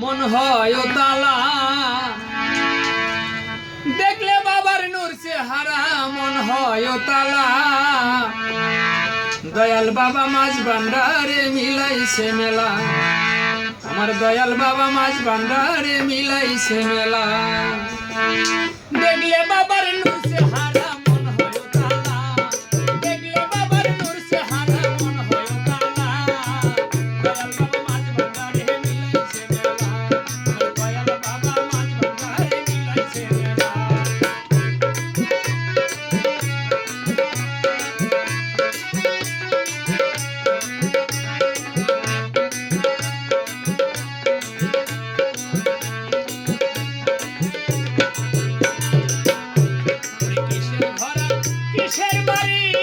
মন হয় তালা। দেখলে বাবার নূর চেহারা মন হয় তালা। দয়াল বাবা মাছ ভান্ডারে মিলাইছে মেলা। আমার দয়াল বাবা মাছ ভান্ডারে মিলাইছে মেলা। Hey, buddy.